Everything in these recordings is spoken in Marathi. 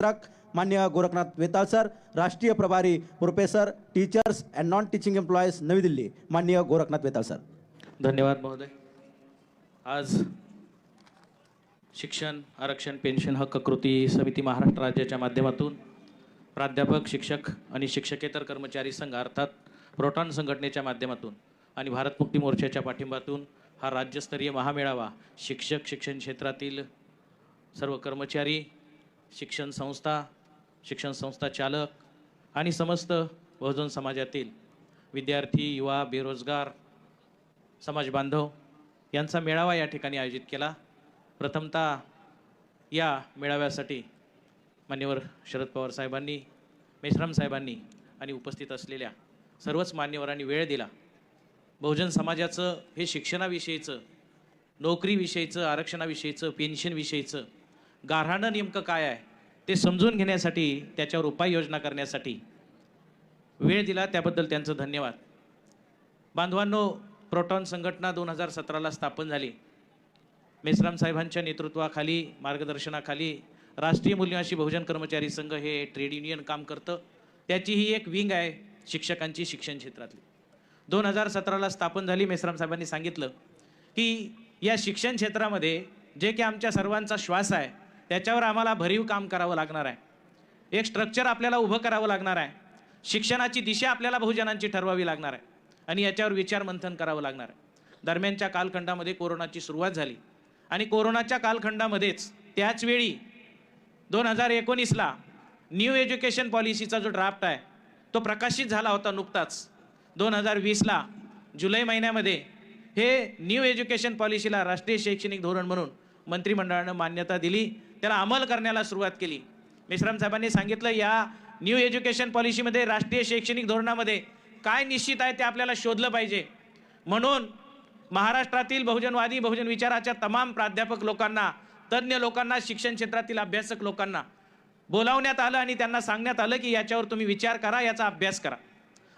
मान्य गोरखनाथ वेताळ सर राष्ट्रीय प्रभारी professor teachers and non teaching employees नवी दिल्ली मान्य गोरखनाथ वेताळ सर. धन्यवाद महोदय. आज शिक्षण आरक्षण पेन्शन हक्क कृती समिती महाराष्ट्र राज्याच्या माध्यमातून प्राध्यापक शिक्षक आणि शिक्षकेतर कर्मचारी संघ अर्थात प्रोटॉन संघटनेच्या माध्यमातून आणि भारत मुक्ती मोर्चाच्या पाठिंबातून हा राज्यस्तरीय महामेळावा शिक्षक शिक्षण क्षेत्रातील सर्व कर्मचारी शिक्षण संस्था शिक्षण संस्था चालक आणि समस्त बहुजन समाजातील विद्यार्थी युवा बेरोजगार समाज बांधव यांचा मेळावा या ठिकाणी आयोजित केला. प्रथमतः या मेळाव्यासाठी मान्यवर शरद पवार साहेबांनी मेश्राम साहेबांनी आणि उपस्थित असलेल्या सर्वच मान्यवरांनी वेळ दिला. बहुजन समाजाचं हे शिक्षणाविषयीचं नोकरीविषयीचं आरक्षणाविषयीचं पेन्शनविषयीचं गाऱ्हाणं नेमकं काय आहे? ते समजून घेण्यासाठी त्याच्यावर उपाययोजना करण्यासाठी वेळ दिला त्याबद्दल त्यांचं धन्यवाद. बांधवांनो प्रोटॉन संघटना दोन हजार सतराला स्थापन झाली. मेसराम साहेबांच्या नेतृत्वाखाली मार्गदर्शनाखाली राष्ट्रीय मूल्यवाशी बहुजन कर्मचारी संघ हे ट्रेड युनियन काम करतं. त्याची ही एक विंग आहे शिक्षकांची शिक्षण क्षेत्रातली. दोन हजार सतराला स्थापन झाली मेसराम साहेबांनी सांगितलं की या शिक्षण क्षेत्रामध्ये जे की आमच्या सर्वांचा श्वास आहे त्याच्यावर आम्हाला भरीव काम करावं लागणार आहे. एक स्ट्रक्चर आपल्याला उभं करावं लागणार आहे. शिक्षणाची दिशा आपल्याला बहुजनांची ठरवावी लागणार आहे. आणि याच्यावर विचार मंथन करावं लागणार आहे. दरम्यानच्या कालखंडामध्ये कोरोनाची सुरुवात झाली. आणि कोरोनाच्या कालखंडामध्येच त्याचवेळी दोन हजार एकोणीसला न्यू एज्युकेशन पॉलिसीचा जो ड्राफ्ट आहे तो प्रकाशित झाला होता नुकताच. दोन हजार वीसला जुलै महिन्यामध्ये हे न्यू एज्युकेशन पॉलिसीला राष्ट्रीय शैक्षणिक धोरण म्हणून मंत्रिमंडळानं मान्यता दिली. त्याला अंमल करण्याला सुरुवात केली. मेश्राम साहेबांनी सांगितलं या न्यू एज्युकेशन पॉलिसीमध्ये राष्ट्रीय शैक्षणिक धोरणामध्ये काय निश्चित आहे ते आपल्याला शोधलं पाहिजे. म्हणून महाराष्ट्रातील बहुजनवादी बहुजन विचाराच्या तमाम प्राध्यापक लोकांना तज्ज्ञ लोकांना शिक्षण क्षेत्रातील अभ्यासक लोकांना बोलावण्यात आलं आणि त्यांना सांगण्यात आलं की याच्यावर तुम्ही विचार करा याचा अभ्यास करा.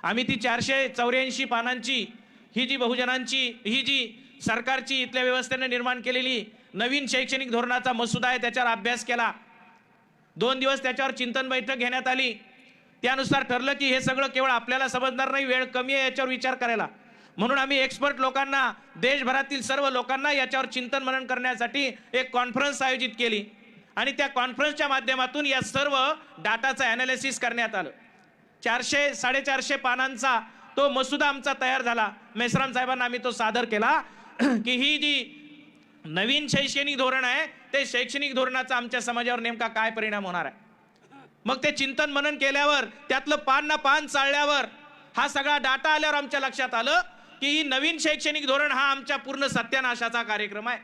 आम्ही ती चारशे चौऱ्याऐंशी पानांची ही जी बहुजनांची ही जी सरकारची इथल्या व्यवस्थेने निर्माण केलेली नवीन शैक्षणिक धोरणाचा मसुदा आहे त्याच्यावर अभ्यास केला. दोन दिवस त्याच्यावर चिंतन बैठक घेण्यात आली. त्यानुसार ठरलं की हे सगळं केवळ आपल्याला समजणार नाही वेळ कमी आहे याच्यावर विचार करायला. म्हणून आम्ही एक्सपर्ट लोकांना देशभरातील सर्व लोकांना याच्यावर चिंतन मनन करण्यासाठी एक कॉन्फरन्स आयोजित केली. आणि त्या कॉन्फरन्सच्या माध्यमातून या सर्व डाटाचं ॲनालिसिस करण्यात आलं. चारशे साडेचारशे पानांचा तो मसुदा आमचा तयार झाला. मेसराम साहेबांना आम्ही तो सादर केला. की ही जी नवीन शैक्षणिक धोरण आहे ते शैक्षणिक धोरणाचा आमच्या समाजावर नेमका काय परिणाम होणार आहे? मग ते चिंतन मनन केल्यावर त्यातलं पान ना पान चाळल्यावर हा सगळा डाटा आल्यावर आमच्या लक्षात आलं की ही नवीन शैक्षणिक धोरण हा आमच्या पूर्ण सत्यानाशाचा कार्यक्रम आहे.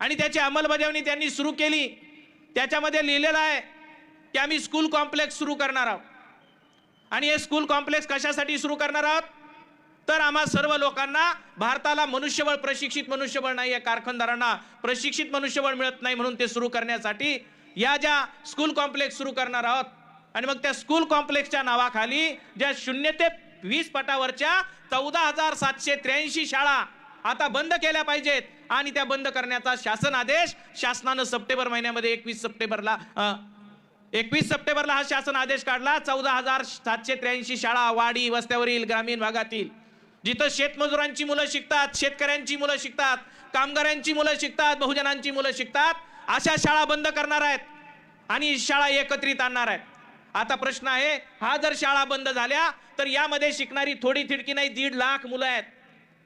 आणि त्याची अंमलबजावणी त्यांनी सुरू केली. त्याच्यामध्ये लिहिलेलं आहे की आम्ही स्कूल कॉम्प्लेक्स सुरू करणार आहोत. आणि हे स्कूल कॉम्प्लेक्स कशासाठी सुरू करणार आहोत? तर आम्हा सर्व लोकांना भारताला मनुष्यबळ प्रशिक्षित मनुष्यबळ नाही आहे. कारखानदारांना प्रशिक्षित मनुष्यबळ मिळत नाही म्हणून ते सुरू करण्यासाठी या ज्या स्कूल कॉम्प्लेक्स सुरू करणार आहोत आणि मग त्या स्कूल कॉम्प्लेक्सच्या नावाखाली ज्या शून्य ते वीस पटावरच्या चौदा हजार सातशे त्र्याऐंशी शाळा आता बंद केल्या पाहिजेत आणि त्या बंद करण्याचा शासन आदेश शासनानं सप्टेंबर महिन्यामध्ये एकवीस सप्टेंबरला एकवीस सप्टेंबरला हा शासन आदेश काढला. चौदा हजार सातशे त्र्याऐंशी शाळा वाडी वस्त्यावरील ग्रामीण भागातील जिथं शेतमजुरांची मुलं शिकतात शेतकऱ्यांची मुलं शिकतात कामगारांची मुलं शिकतात बहुजनांची मुलं शिकतात अशा शाळा बंद करणार आहेत आणि शाळा एकत्रित आणणार आहेत. आता प्रश्न आहे हा जर शाळा बंद झाल्या तर यामध्ये शिकणारी थोडी थिडकी नाही दीड लाख मुलं आहेत.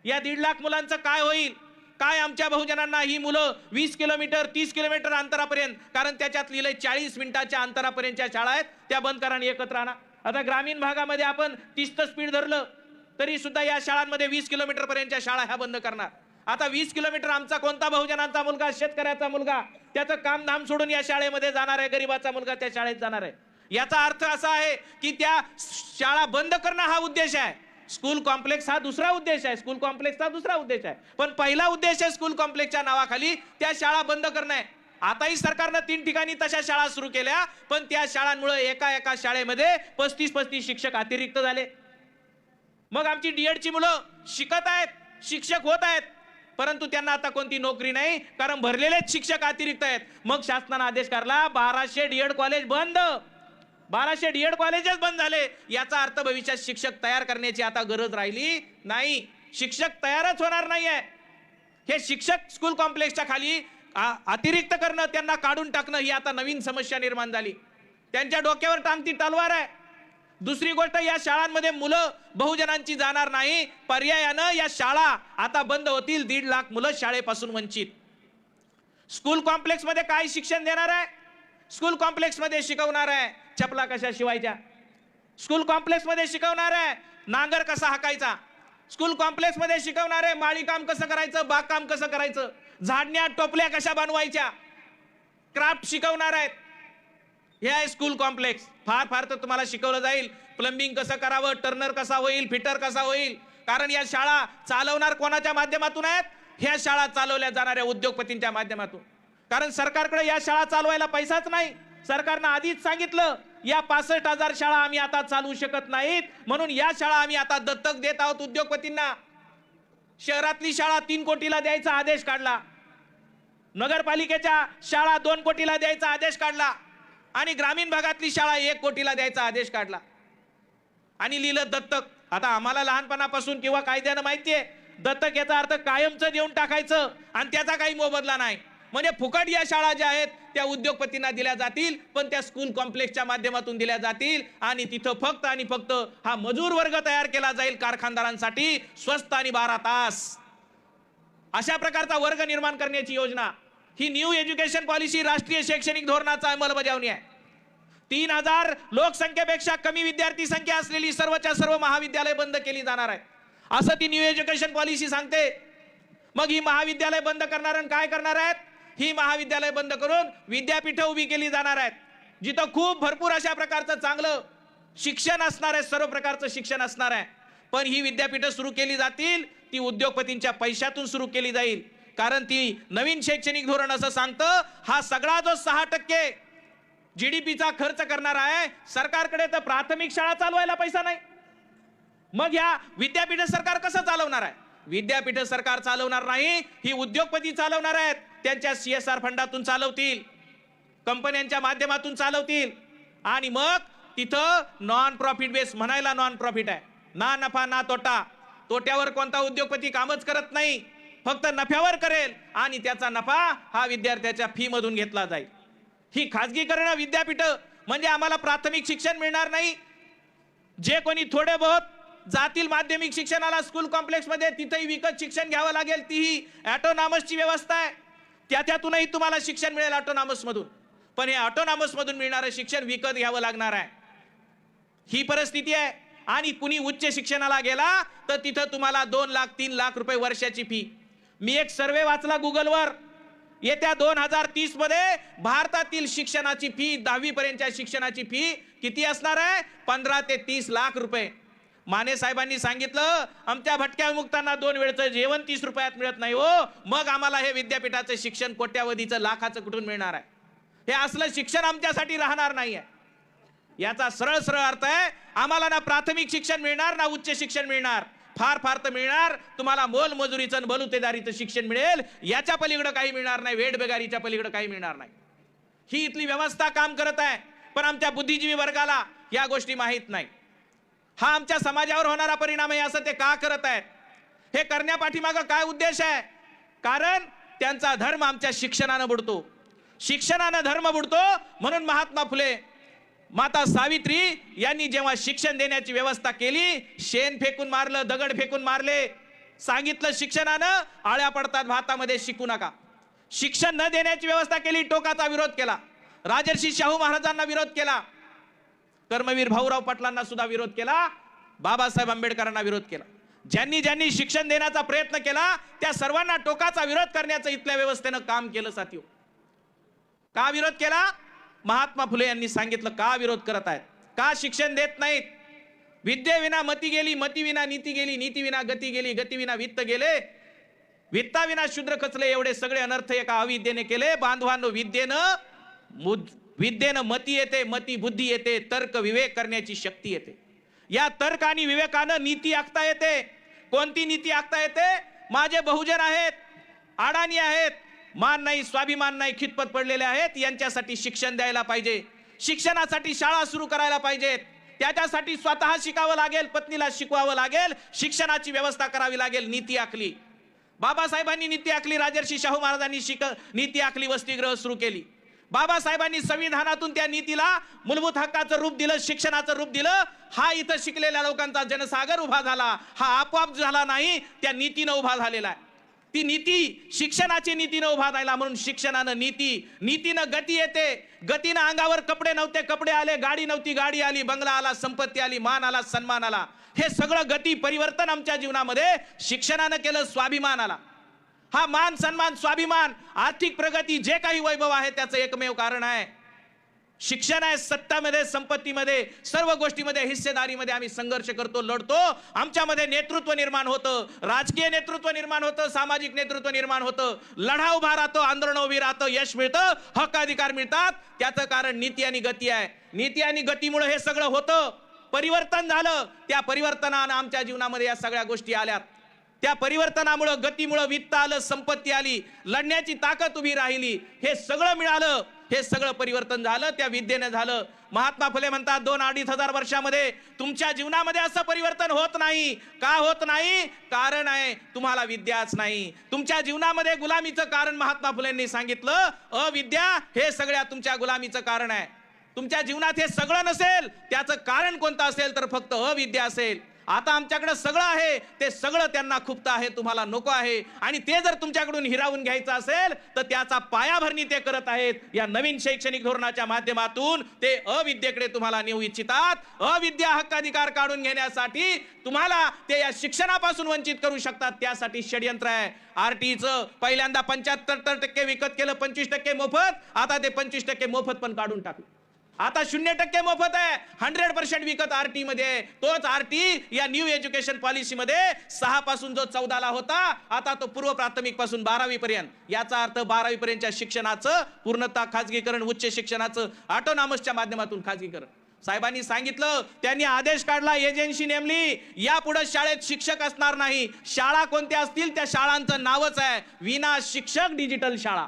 या दीड लाख मुलांचं काय होईल? काय आमच्या बहुजनांना ही मुलं वीस किलोमीटर तीस किलोमीटर अंतरापर्यंत कारण त्याच्यात लिहिलंय चाळीस मिनिटाच्या अंतरापर्यंतच्या शाळा आहेत त्या बंद करा आणि एकत्र आणा. आता ग्रामीण भागामध्ये आपण तीसचं स्पीड धरलं. तरी सुद्धा या शाळांमध्ये वीस किलोमीटर पर्यंतच्या शाळा ह्या बंद करणार. आता वीस किलोमीटर आमचा कोणता बहुजनांचा मुलगा शेतकऱ्याचा मुलगा त्याचं काम धाम सोडून या शाळेमध्ये जाणार आहे गरीबाचा मुलगा त्या शाळेत जाणार आहे. याचा अर्थ असा आहे की त्या शाळा बंद करणं हा उद्देश आहे. स्कूल कॉम्प्लेक्स हा दुसरा उद्देश आहे. स्कूल कॉम्प्लेक्सचा दुसरा उद्देश आहे. पण पहिला उद्देश आहे स्कूल कॉम्प्लेक्सच्या नावाखाली त्या शाळा बंद करणं आहे. आताही सरकारनं तीन ठिकाणी तशा शाळा सुरू केल्या पण त्या शाळांमुळे एका एका शाळेमध्ये पस्तीस पस्तीस शिक्षक अतिरिक्त झाले. मग आमची डीएडची मुलं शिकत आहेत शिक्षक होत आहेत. परंतु त्यांना आता कोणती नोकरी नाही कारण भरलेलेच शिक्षक अतिरिक्त आहेत. मग शासनानं आदेश काढला बाराशे डीएड कॉलेज बंद. बाराशे डीएड कॉलेजेस बंद झाले. याचा अर्थ भविष्यात शिक्षक तयार करण्याची आता गरज राहिली नाही. शिक्षक तयारच होणार नाहीये. हे शिक्षक स्कूल कॉम्प्लेक्सच्या खाली आ- अतिरिक्त करणं त्यांना काढून टाकणं ही आता नवीन समस्या निर्माण झाली. त्यांच्या डोक्यावर टांगती तलवार आहे. दुसरी गोष्ट या शाळांमध्ये मुलं बहुजनांची जाणार नाही. पर्यायानं या शाळा आता बंद होतील. दीड लाख मुलं शाळेपासून वंचित. स्कूल कॉम्प्लेक्समध्ये काय शिक्षण देणार आहे? स्कूल कॉम्प्लेक्समध्ये शिकवणार आहे. चपला कशा शिवायच्या? स्कूल कॉम्प्लेक्समध्ये शिकवणार आहे. नांगर कसा हाकायचा? स्कूल कॉम्प्लेक्समध्ये शिकवणार आहे. माळीकाम कसं करायचं? बागकाम कसं करायचं? झाडण्या टोपल्या कशा बनवायच्या? क्राफ्ट शिकवणार आहेत. हे आहे स्कूल कॉम्प्लेक्स फार फार तर तुम्हाला शिकवलं जाईल. प्लंबिंग कसं करावं टर्नर कसा होईल फिटर कसा होईल? कारण या शाळा चालवणार कोणाच्या माध्यमातून आहेत? ह्या शाळा चालवल्या जाणाऱ्या उद्योगपतींच्या माध्यमातून. कारण सरकारकडे या शाळा चालवायला पैसाच नाही. सरकारनं आधीच सांगितलं या पासष्ट हजार शाळा आम्ही आता चालवू शकत नाहीत. म्हणून या शाळा आम्ही आता दत्तक देत आहोत उद्योगपतींना. शहरातली शाळा तीन कोटीला द्यायचा आदेश काढला. नगरपालिकेच्या शाळा दोन कोटीला द्यायचा आदेश काढला. आणि ग्रामीण भागातली शाळा एक कोटीला द्यायचा आदेश काढला. आणि लिहिलं दत्तक. आता आम्हाला लहानपणापासून किंवा कायद्यानं माहितीये दत्तक याचा अर्थ कायमचं देऊन टाकायचं आणि त्याचा काही मोबदला नाही. म्हणजे फुकट या शाळा ज्या आहेत त्या उद्योगपतींना दिल्या जातील पण त्या स्कूल कॉम्प्लेक्सच्या माध्यमातून दिल्या जातील आणि तिथं फक्त आणि फक्त हा मजूर वर्ग तयार केला जाईल कारखानदारांसाठी स्वस्त आणि बारा तास. अशा प्रकारचा वर्ग निर्माण करण्याची योजना ही न्यू एज्युकेशन पॉलिसी राष्ट्रीय शैक्षणिक धोरणाचा अंमलबजावणी आहे. तीन हजार लोकसंख्येपेक्षा कमी विद्यार्थी संख्या असलेली सर्वच्या सर्व महाविद्यालय बंद केली जाणार आहे. असं ती न्यू एज्युकेशन पॉलिसी सांगते. मग ही महाविद्यालय बंद करणार आणि काय करणार आहेत? ही महाविद्यालय बंद करून विद्यापीठ उभी केली जाणार आहेत. जिथं खूप भरपूर अशा प्रकारचं चांगलं शिक्षण असणार आहे सर्व प्रकारचं शिक्षण असणार आहे. पण ही विद्यापीठं सुरू केली जातील ती उद्योगपतींच्या पैशातून सुरू केली जाईल. कारण ती नवीन शैक्षणिक धोरण असं सांगतं हा सगळा जो सहा टक्के जीडीपीचा खर्च करणार आहे सरकारकडे तर प्राथमिक शाळा चालवायला पैसा नाही. मग या विद्यापीठ सरकार कसं चालवणार आहे? विद्यापीठ सरकार चालवणार नाही ही उद्योगपती चालवणार आहेत त्यांच्या सी एस आर फंडातून चालवतील कंपन्यांच्या माध्यमातून चालवतील. आणि मग तिथं नॉन प्रॉफिट बेस म्हणायला नॉन प्रॉफिट आहे. ना नफा ना तोटा. तोट्यावर कोणता उद्योगपती कामच करत नाही. फक्त नफ्यावर करेल आणि त्याचा नफा हा विद्यार्थ्याच्या फी मधून घेतला जाईल. ही खाजगीकरण विद्यापीठ म्हणजे आम्हाला प्राथमिक शिक्षण मिळणार नाही. जे कोणी थोडे बहुत जातील माध्यमिक शिक्षणाला स्कूल कॉम्प्लेक्समध्ये तिथेही विकत शिक्षण घ्यावं लागेल तीही ॲटोनॉमसची व्यवस्था आहे. त्या त्यातूनही तुम्हाला शिक्षण मिळेल ऑटोनॉमस मधून. पण हे ऑटोनॉमस मधून मिळणारं शिक्षण विकत घ्यावं लागणार आहे. ही परिस्थिती आहे. आणि कुणी उच्च शिक्षणाला गेला तर तिथं तुम्हाला दोन लाख तीन लाख रुपये वर्षाची फी मी एक सर्वे वाचला गुगलवर. येत्या दोन हजार तीसमध्ये भारतातील शिक्षणाची फी दहावी पर्यंतच्या शिक्षणाची फी किती असणार आहे? पंधरा ते तीस लाख रुपये. माने साहेबांनी सांगितलं आमच्या भटक्या मुक्तांना दोन वेळचं जेवण तीस रुपयात मिळत नाही हो. मग आम्हाला हे विद्यापीठाचं शिक्षण कोट्यावधीचं लाखाचं कुठून मिळणार आहे? हे असलं शिक्षण आमच्यासाठी राहणार नाही आहे. याचा सरळ सरळ अर्थ आहे आम्हाला ना प्राथमिक शिक्षण मिळणार ना उच्च शिक्षण मिळणार. फार फार तर मिळणार. तुम्हाला मोल मजुरीचं बलुतेदारीचं शिक्षण मिळेल. याच्या पलीकडं काही मिळणार नाही. वेडबेगारीच्या पलीकडं काही मिळणार नाही. ही इथली व्यवस्था काम करत आहे. पण आमच्या बुद्धिजीवी वर्गाला या गोष्टी माहीत नाही. हा आमच्या समाजावर होणारा परिणाम आहे असं ते का करत आहेत? हे करण्यापाठीमागं काय उद्देश आहे? कारण त्यांचा धर्म आमच्या शिक्षणानं बुडतो. शिक्षणानं धर्म बुडतो म्हणून महात्मा फुले माता सावित्री यांनी जेव्हा शिक्षण देण्याची व्यवस्था केली शेण फेकून मारलं दगड फेकून मारले सांगितलं शिक्षणानं आळ्या पडतात भातामध्ये शिकू नका. शिक्षण न देण्याची व्यवस्था केली टोकाचा विरोध केला. राजर्षी शाहू महाराजांना विरोध केला. कर्मवीर भाऊराव पाटलांना सुद्धा विरोध केला. बाबासाहेब आंबेडकरांना विरोध केला. ज्यांनी ज्यांनी शिक्षण देण्याचा प्रयत्न केला त्या सर्वांना टोकाचा विरोध करण्याचं इथल्या व्यवस्थेनं काम केलं साथियो. का विरोध केला? महात्मा फुले यांनी सांगितलं का विरोध करत आहेत? का शिक्षण देत नाहीत? विद्येविना मती गेली मतीविना नीती गेली नीतीविना गती गेली गतीविना वित्त गेले. वित्ताविना शूद्र खचले एवढे सगळे अनर्थ एका अविद्येने केले. बांधवांनो विद्येनं विद्येनं मती येते मती बुद्धी येते तर्क विवेक करण्याची शक्ती येते. या तर्क आणि विवेकानं नीती आखता येते. कोणती नीती आखता येते? माझे बहुजन आहेत अडाणी आहेत मान नाही स्वाभिमान नाही खितपत पडलेले आहेत. यांच्यासाठी शिक्षण द्यायला पाहिजे. शिक्षणासाठी शाळा सुरू करायला पाहिजेत. त्याच्यासाठी स्वतः शिकावं लागेल पत्नीला शिकवावं लागेल शिक्षणाची व्यवस्था करावी लागेल नीती आखली. बाबासाहेबांनी नीती आखली राजर्षी शाहू महाराजांनी शिक नीती आखली वसतिगृह सुरू केली. बाबासाहेबांनी संविधानातून त्या नीतीला मूलभूत हक्काचं रूप दिलं शिक्षणाचं रूप दिलं. हा इथं शिकलेल्या लोकांचा जनसागर उभा झाला. हा आपोआप झाला नाही त्या नीतीनं उभा झालेला आहे. ती नीती शिक्षणाची नीतीनं उभा राहिला म्हणून शिक्षणानं नीती नीतीनं गती येते. गतीनं अंगावर कपडे नव्हते कपडे आले गाडी नव्हती गाडी आली बंगला आला संपत्ती आली मान आला सन्मान आला. हे सगळं गती परिवर्तन आमच्या जीवनामध्ये शिक्षणानं केलं स्वाभिमान आला. हा मान सन्मान स्वाभिमान आर्थिक प्रगती जे काही वैभव आहे त्याचं एकमेव कारण आहे. शिक्षण आहे सत्तामध्ये संपत्तीमध्ये सर्व गोष्टीमध्ये हिस्सेदारीमध्ये आम्ही संघर्ष करतो लढतो. आमच्यामध्ये नेतृत्व निर्माण होतं राजकीय नेतृत्व निर्माण होतं सामाजिक नेतृत्व निर्माण होतं. लढा उभा राहतो आंदोलन उभी राहतं यश मिळतं हक्क अधिकार मिळतात. त्याचं कारण नीती आणि गती आहे. नीती आणि गतीमुळे हे सगळं होतं. परिवर्तन झालं. त्या परिवर्तनानं आमच्या जीवनामध्ये या सगळ्या गोष्टी आल्यात. त्या परिवर्तनामुळं गतीमुळं वित्त आलं संपत्ती आली. लढण्याची ताकद उभी राहिली. हे सगळं मिळालं. हे सगळं परिवर्तन झालं त्या विद्येनं झालं. महात्मा फुले म्हणतात दोन अडीच हजार वर्षामध्ये तुमच्या जीवनामध्ये असं परिवर्तन होत नाही. का होत नाही? कारण आहे तुम्हाला विद्याच नाही. तुमच्या जीवनामध्ये गुलामीचं कारण महात्मा फुलेंनी सांगितलं. अविद्या हे सगळ्या तुमच्या गुलामीचं कारण आहे. तुमच्या जीवनात हे सगळं नसेल त्याचं कारण कोणतं असेल तर फक्त अविद्या असेल. आता आमच्याकडे सगळं आहे. ते सगळं त्यांना खुपत आहे तुम्हाला नको आहे. आणि ते जर तुमच्याकडून हिरावून घ्यायचं असेल तर त्याचा पायाभरणी ते करत आहेत. या नवीन शैक्षणिक धोरणाच्या माध्यमातून ते अविद्येकडे तुम्हाला नेऊ इच्छितात. अविद्या हक्काधिकार काढून घेण्यासाठी तुम्हाला ते या शिक्षणापासून वंचित करू शकतात. त्यासाठी षडयंत्र आहे. आरटीचं पहिल्यांदा पंच्याहत्तर टक्के विकत केलं पंचवीस टक्के मोफत. आता ते पंचवीस टक्के मोफत पण काढून टाकलं. आता शून्य टक्के मोफत आहे. हंड्रेड पर्सेंट विकत आरटी मध्ये. तोच आरटी या न्यू एज्युकेशन पॉलिसी मध्ये सहा पासून जो चौदाला होता आता तो पूर्व प्राथमिकपासून बारावी पर्यंत. याचा अर्थ बारावी पर्यंतच्या शिक्षणाचं पूर्णतः खाजगीकरण उच्च शिक्षणाचं ऑटोनॉमसच्या माध्यमातून खाजगीकरण. साहेबांनी सांगितलं त्यांनी आदेश काढला एजन्सी नेमली यापुढे शाळेत शिक्षक असणार नाही. शाळा कोणत्या असतील त्या शाळांचं नावच आहे विना शिक्षक डिजिटल शाळा.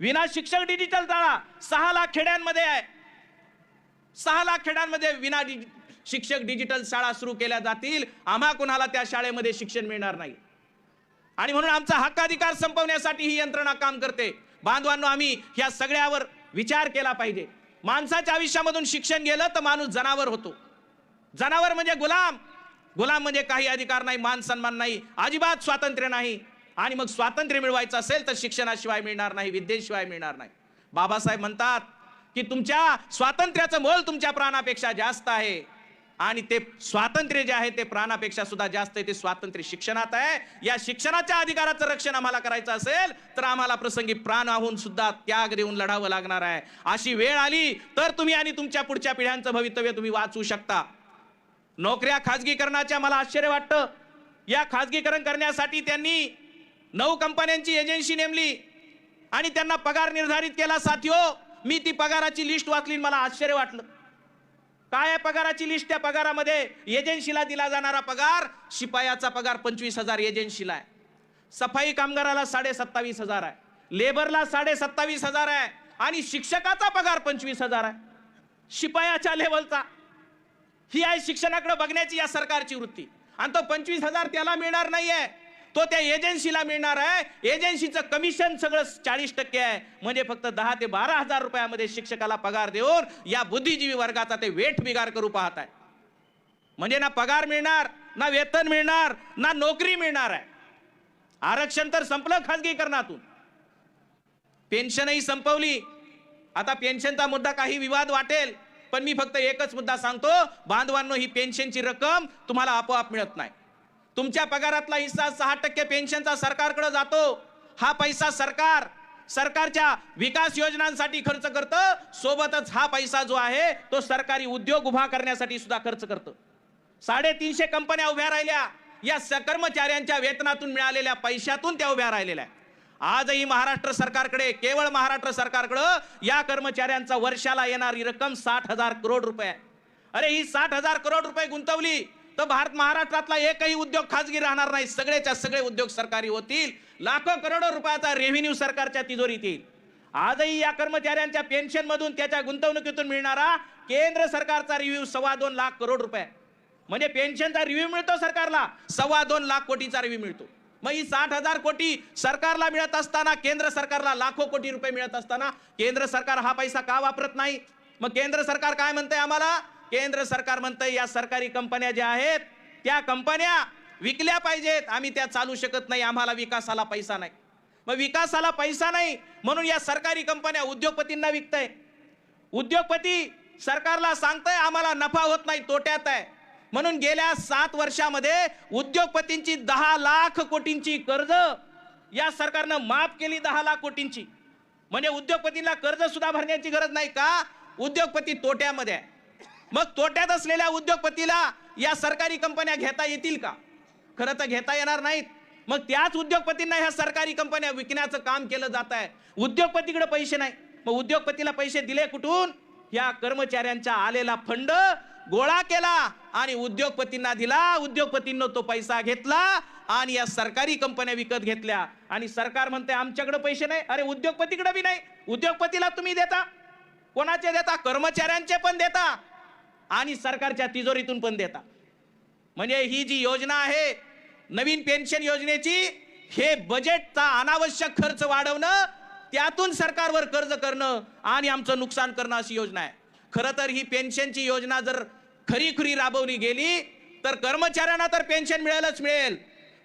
विना शिक्षक डिजिटल शाळा सहा लाख खेड्यांमध्ये आहे. सहा लाख खेड्यांमध्ये विना डि- शिक्षक डिजिटल शाळा सुरू केल्या जातील. आम्हा कुणाला त्या शाळेमध्ये शिक्षण मिळणार नाही? आणि म्हणून आमचा हक्काधिकार संपवण्यासाठी ही यंत्रणा काम करते. बांधवांनो आम्ही या सगळ्यावर विचार केला पाहिजे. माणसाच्या आयुष्यामधून शिक्षण गेलं तर माणूस जनावर होतो. जनावर म्हणजे गुलाम. गुलाम म्हणजे काही अधिकार नाही मान सन्मान नाही अजिबात स्वातंत्र्य नाही. आणि मग स्वातंत्र्य मिळवायचं असेल तर शिक्षणाशिवाय मिळणार नाही विद्येशिवाय मिळणार नाही. बाबासाहेब म्हणतात की तुमच्या स्वातंत्र्याचं मोल तुमच्या प्राणापेक्षा जास्त आहे. आणि ते स्वातंत्र्य जे आहे ते प्राणापेक्षा सुद्धा जास्त आहे ते स्वातंत्र्य शिक्षणात आहे. या शिक्षणाच्या अधिकाराचं रक्षण आम्हाला करायचं असेल तर आम्हाला प्रसंगी प्राण आहून सुद्धा त्याग देऊन लढावं लागणार आहे. अशी वेळ आली तर तुम्ही आणि तुमच्या पुढच्या पिढ्यांचं भवितव्य तुम्ही वाचवू शकता. नोकऱ्या खाजगीकरणाच्या मला आश्चर्य वाटतं. या खाजगीकरण करण्यासाठी त्यांनी नऊ कंपन्यांची एजन्सी नेमली. आणि त्यांना पगार निर्धारित केला साथियो. मी ती पगाराची लिस्ट वाचली आणि मला आश्चर्य वाटलं. काय आहे पगाराची लिस्ट? त्या पगारामध्ये एजन्सीला दिला जाणारा पगार शिपायाचा पगार पंचवीस हजार एजन्सीला आहे. सफाई कामगाराला साडे सत्तावीस हजार आहे. लेबरला साडे सत्तावीस हजार आहे. आणि शिक्षकाचा पगार पंचवीस हजार आहे. शिपायाच्या लेवलचा ही आहे शिक्षणाकडे बघण्याची या सरकारची वृत्ती. आणि तो पंचवीस हजार त्याला मिळणार नाही आहे तो त्या एजन्सीला मिळणार आहे. एजन्सीचं कमिशन सगळं चाळीस टक्के आहे. म्हणजे फक्त दहा ते बारा हजार रुपयामध्ये शिक्षकाला पगार देऊन या बुद्धिजीवी वर्गाचा ते वेठ बिगार करू पाहत आहे. म्हणजे ना पगार मिळणार ना वेतन मिळणार ना नोकरी मिळणार आहे. आरक्षण तर संपलं खाजगीकरणातून. पेन्शनही संपवली. आता पेन्शनचा मुद्दा काही विवाद वाटेल पण मी फक्त एकच मुद्दा सांगतो. बांधवांनो ही पेन्शनची रक्कम तुम्हाला आपोआप मिळत नाही. तुमच्या पगारातला हिस्सा सहा टक्के पेन्शनचा सरकारकडे जातो. हा पैसा सरकार सरकारच्या विकास योजनांसाठी खर्च करतं. सोबतच हा पैसा जो आहे तो सरकारी उद्योग उभा करण्यासाठी सुद्धा खर्च करतं. साडेतीनशे कंपन्या उभ्या राहिल्या. या स- कर्मचाऱ्यांच्या वेतनातून मिळालेल्या पैशातून त्या उभ्या राहिलेल्या आजही महाराष्ट्र सरकारकडे केवळ महाराष्ट्र सरकारकडं या कर्मचाऱ्यांचा वर्षाला येणारी रक्कम साठ हजार करोड रुपये आहे. अरे ही साठ हजार करोड रुपये गुंतवली. तर भारत महाराष्ट्रातला एकही उद्योग खाजगी राहणार नाही. सगळेच्या सगळे उद्योग सरकारी होतील. लाखो करोडो रुपयाचा रेव्हेन्यू सरकारच्या तिजोरीत येईल. आजही या कर्मचाऱ्यांच्या पेन्शन मधून त्याच्या गुंतवणुकीतून मिळणारा केंद्र सरकारचा रिव्ह्यू सव्वा दोन लाख करोड रुपये. म्हणजे पेन्शनचा रिव्ह्यू मिळतो सरकारला. सव्वा दोन लाख कोटीचा रिव्ह्यू मिळतो. मग ही साठ हजार कोटी सरकारला मिळत असताना केंद्र सरकारला लाखो कोटी रुपये मिळत असताना केंद्र सरकार हा पैसा का वापरत नाही? मग केंद्र सरकार काय म्हणतंय आम्हाला? केंद्र सरकार म्हणतं या सरकारी कंपन्या ज्या आहेत त्या कंपन्या विकल्या पाहिजेत. आम्ही त्या चालू शकत नाही. आम्हाला विकासाला पैसा नाही. मग विकासाला पैसा नाही म्हणून या सरकारी कंपन्या उद्योगपतींना विकताय. उद्योगपती सरकारला सांगताय आम्हाला नफा होत नाही तोट्यात आहे. म्हणून गेल्या सात वर्षामध्ये उद्योगपतींची दहा लाख कोटींची कर्ज या सरकारनं माफ केली दहा लाख कोटींची. म्हणजे उद्योगपतींना कर्ज सुद्धा भरण्याची गरज नाही का? उद्योगपती तोट्यामध्ये आहे. मग तोट्यात असलेल्या उद्योगपतीला या सरकारी कंपन्या घेता येतील का? खरं तर घेता येणार नाहीत. मग त्याच उद्योगपतींना ह्या सरकारी कंपन्या विकण्याचं काम केलं जात आहे. उद्योगपतीकडे पैसे नाही. मग उद्योगपतीला पैसे दिले कुठून? या कर्मचाऱ्यांचा आलेला फंड गोळा केला आणि उद्योगपतींना दिला. उद्योगपतींना तो पैसा घेतला आणि या सरकारी कंपन्या विकत घेतल्या. आणि सरकार म्हणते आमच्याकडे पैसे नाही. अरे उद्योगपतीकडे बी नाही. उद्योगपतीला तुम्ही देता. कोणाचे देता? कर्मचाऱ्यांचे पण देता. आणि सरकारच्या तिजोरीतून पण देता म्हणजे ही जी योजना आहे नवीन पेन्शन योजनेची हे बजेटचा अनावश्यक खर्च वाढवणं त्यातून सरकारवर कर्ज करणं आणि आमचं नुकसान करणं अशी योजना आहे. खरं तर ही पेन्शनची योजना जर खरीखुरी राबवली गेली तर कर्मचाऱ्यांना तर पेन्शन मिळेलच मिळेल.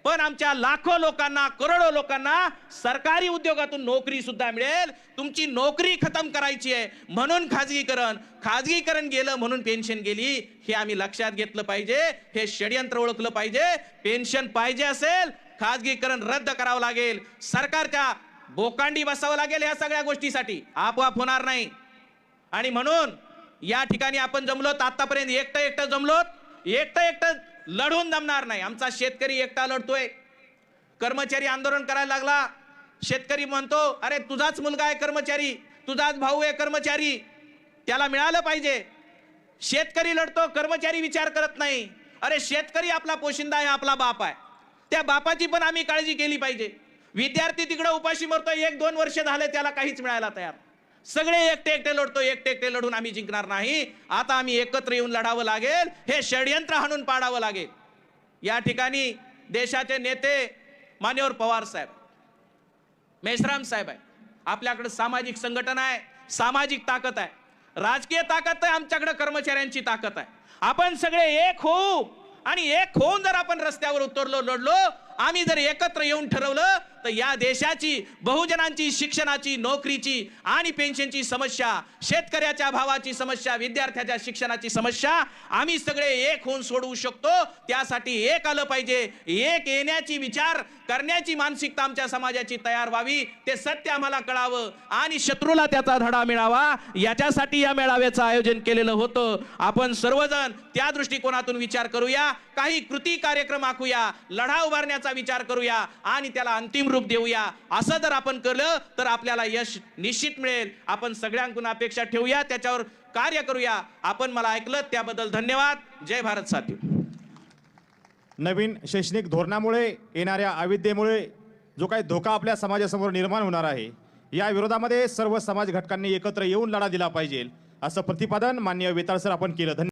पण आमच्या लाखो लोकांना करोडो लोकांना सरकारी उद्योगातून नोकरी सुद्धा मिळेल. तुमची नोकरी खतम करायची आहे. म्हणून खाजगीकरण खाजगीकरण गेलं म्हणून पेन्शन गेली हे आम्ही लक्षात घेतलं पाहिजे. हे षडयंत्र ओळखलं पाहिजे. पेन्शन पाहिजे असेल खाजगीकरण रद्द करावं लागेल. सरकारच्या बोकांडी बसावं लागेल या सगळ्या गोष्टीसाठी. आपोआप होणार नाही. आणि म्हणून या ठिकाणी आपण जमलोत आतापर्यंत एकटं एकटं जमलोत. एकटं एकटं लढून जमणार नाही. आमचा शेतकरी एकटा लढतोय. कर्मचारी आंदोलन करायला लागला. शेतकरी म्हणतो अरे तुझाच मुलगा आहे कर्मचारी. तुझाच भाऊ आहे कर्मचारी. त्याला मिळालं पाहिजे. शेतकरी लढतो कर्मचारी विचार करत नाही. अरे शेतकरी आपला पोशिंदा आहे आपला बाप आहे. त्या बापाची पण आम्ही काळजी केली पाहिजे. विद्यार्थी तिकडे उपाशी मरतोय एक दोन वर्ष झाले त्याला काहीच मिळायला तयार सगळे एकटे एकटे लढतो एकटे एकटे लढून आम्ही जिंकणार नाही. आता आम्ही एकत्र येऊन लढावं लागेल हे षडयंत्र हाणून पाडावं लागेल. या ठिकाणी देशाचे नेते मान्यवर पवार साहेब मेश्राम साहेब आहे. आपल्याकडे सामाजिक संघटना आहे सामाजिक ताकद आहे. राजकीय ताकद आहे आमच्याकडे कर्मचाऱ्यांची ताकद आहे. आपण सगळे एक होऊ आणि एक होऊन जर आपण रस्त्यावर उतरलो लढलो आम्ही जर एकत्र येऊन ठरवलं तर या देशाची बहुजनांची शिक्षणाची नोकरीची आणि पेन्शनची समस्या शेतकऱ्याच्या भावाची समस्या विद्यार्थ्याच्या शिक्षणाची समस्या आम्ही सगळे एक होऊन सोडवू शकतो. त्यासाठी एक आलं पाहिजे. एक येण्याची विचार करण्याची मानसिकता आमच्या समाजाची तयार व्हावी. ते सत्य आम्हाला कळावं आणि शत्रूला त्याचा धडा मिळावा. याच्यासाठी या मेळाव्याचं आयोजन केलेलं होतं. आपण सर्वजण त्या दृष्टिकोनातून विचार करूया. काही कृती कार्यक्रम आखूया. लढा उभारण्याचा विचार करूया. आणि त्याला अंतिम अंतिम रूप देऊया. असं जर आपण केलं तर आपल्याला यश निश्चित मिळेल. आपण सगळ्यांकडून अपेक्षा ठेवूया त्याच्यावर कार्य करूया. आपण मला ऐकलं त्याबद्दल धन्यवाद. जय भारत साथी. नवीन शैक्षणिक धोरणामुळे येणाऱ्या अविद्येमुळे जो काही धोका आपल्या समाजासमोर निर्माण होणार आहे या विरोधामध्ये सर्व समाज घटकांनी एकत्र येऊन लढा दिला पाहिजे असं प्रतिपादन मान्य वेताळ सर आपण केलं. धन्यवाद